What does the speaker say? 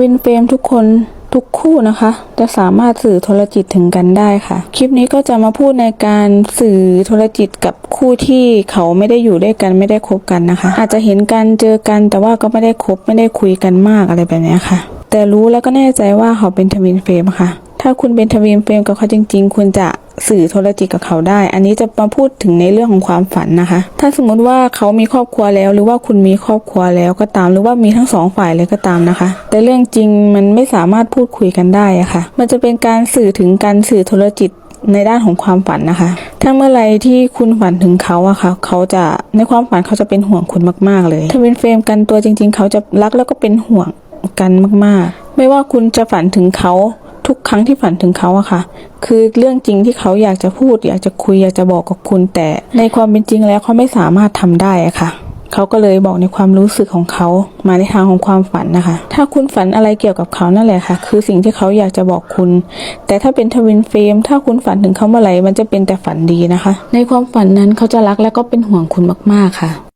วินเฟรมทุกคนทุกคู่นะคะ จะสามารถสื่อโทรจิตถึงกันได้ค่ะ คลิปนี้ก็จะมาพูดในการสื่อโทรจิตกับคู่ที่เขาไม่ได้อยู่ด้วยกันไม่ได้คบกันนะคะ อาจจะเห็นกันเจอกันแต่ว่าก็ไม่ได้คบไม่ได้คุยกันมากอะไรแบบนี้ค่ะ แต่รู้แล้วก็แน่ใจว่าเขาเป็นทวินเฟรมค่ะ ถ้าคุณเป็นทวินเฟรมกับเขาจริง ๆ คุณจะ สื่อโทรจิตกับเขาได้ อันนี้จะมาพูดถึงในเรื่องของความฝันนะคะ ถ้าสมมติว่าเขามีครอบครัวแล้ว หรือว่าคุณมีครอบครัวแล้วก็ตาม หรือว่ามีทั้งสองฝ่ายเลยก็ตามนะคะ แต่เรื่องจริงมันไม่สามารถพูดคุยกันได้อะค่ะ มันจะเป็นการสื่อถึงการสื่อโทรจิตในด้านของความฝันนะคะ ถ้าเมื่อไรที่คุณฝันถึงเขาอะค่ะ เขาจะในความฝันเขาจะเป็นห่วงคุณมาก ๆ เลย ถ้าเป็นเฟรมกันตัวจริง ๆ เขาจะรักแล้วก็เป็นห่วงกันมาก ๆ ไม่ว่าคุณจะฝันถึงเขา ทุกครั้งที่ฝันถึงเขาอะค่ะ คือเรื่องจริงที่เขาอยากจะพูด อยากจะคุยอยากจะบอกกับคุณแต่ ในความเป็นจริงแล้วเขาไม่สามารถทำได้อะค่ะเขาก็เลยบอกในความรู้สึกของเขามาในทางของความฝันนะคะ ถ้าคุณฝันอะไรเกี่ยวกับเขานั่นแหละค่ะ คือสิ่งที่เขาอยากจะบอกคุณ แต่ถ้าเป็นทวินเฟรมถ้าคุณฝันถึงเขาเมื่อไหร่มันจะเป็นแต่ฝันดีนะคะ ในความฝันนั้นเขาจะรักและก็เป็นห่วงคุณมากๆค่ะ